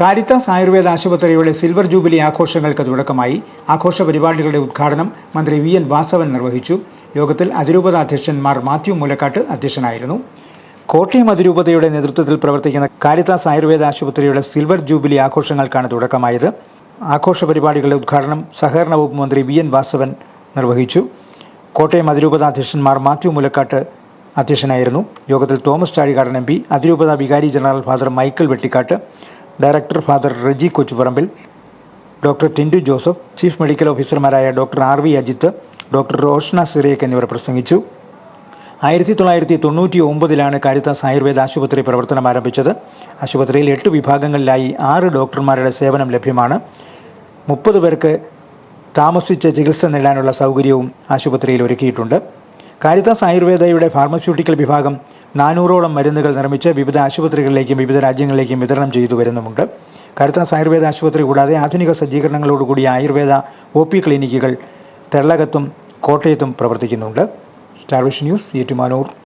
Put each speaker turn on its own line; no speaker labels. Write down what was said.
Caritas Ayurveda ആശുപത്രിയുടെ silver jubilee ആഘോഷങ്ങൾക്ക് തുടക്കമായി. ആഘോഷ പരിപാടികളുടെ ഉദ്ഘാടനം മന്ത്രി വി എൻ വാസവൻ നിർവഹിച്ചു. യോഗത്തിൽ അതിരൂപത അധ്യക്ഷന്മാർ മാത്യു മൂലക്കാട്ട് അധ്യക്ഷനായിരുന്നു. കോട്ടയം അതിരൂപതയുടെ നേതൃത്വത്തിൽ പ്രവർത്തിക്കുന്ന കാരിത്താസ് ആയുർവേദ ആശുപത്രിയുടെ സിൽവർ ജൂബിലി ആഘോഷങ്ങൾക്കാണ് തുടക്കമായത്. ആഘോഷ പരിപാടികളുടെ ഉദ്ഘാടനം സഹകരണ വകുപ്പ് മന്ത്രി വി എൻ വാസവൻ നിർവഹിച്ചു. കോട്ടയം അതിരൂപത അധ്യക്ഷന്മാർ മാത്യു മുലക്കാട്ട് അധ്യക്ഷനായിരുന്നു. യോഗത്തിൽ തോമസ് ചാഴികാടൻ എം പി അതിരൂപത വികാരി general father Michael Vettikkattu director father Reji Kochuparambil doctor Tindu Joseph chief medical ഓഫീസർമാരായ doctor R V Ajith doctor Roshna Cyriac എന്നിവർ പ്രസംഗിച്ചു. ആയിരത്തി തൊള്ളായിരത്തി തൊണ്ണൂറ്റി ഒമ്പതിലാണ് കാരിത്താസ് ആയുർവേദ ആശുപത്രി പ്രവർത്തനം ആരംഭിച്ചത്. ആശുപത്രിയിൽ എട്ട് വിഭാഗങ്ങളിലായി ആറ് ഡോക്ടർമാരുടെ സേവനം ലഭ്യമാണ്. മുപ്പത് പേർക്ക് താമസിച്ച് ചികിത്സ നേടാനുള്ള സൗകര്യവും ആശുപത്രിയിൽ ഒരുക്കിയിട്ടുണ്ട്. കാരിത്താസ് ആയുർവേദയുടെ ഫാർമസ്യൂട്ടിക്കൽ വിഭാഗം നാനൂറോളം മരുന്നുകൾ നിർമ്മിച്ച് വിവിധ ആശുപത്രികളിലേക്കും വിവിധ രാജ്യങ്ങളിലേക്കും വിതരണം ചെയ്തു വരുന്നുമുണ്ട്. കരുത്താസ് ആയുർവേദ ആശുപത്രി കൂടാതെ ആധുനിക സജ്ജീകരണങ്ങളോടുകൂടിയ ആയുർവേദ ഒ പി ക്ലിനിക്കുകൾ തെള്ളകത്തും കോട്ടയത്തും പ്രവർത്തിക്കുന്നുണ്ട്. Starvish news Ettumanoor.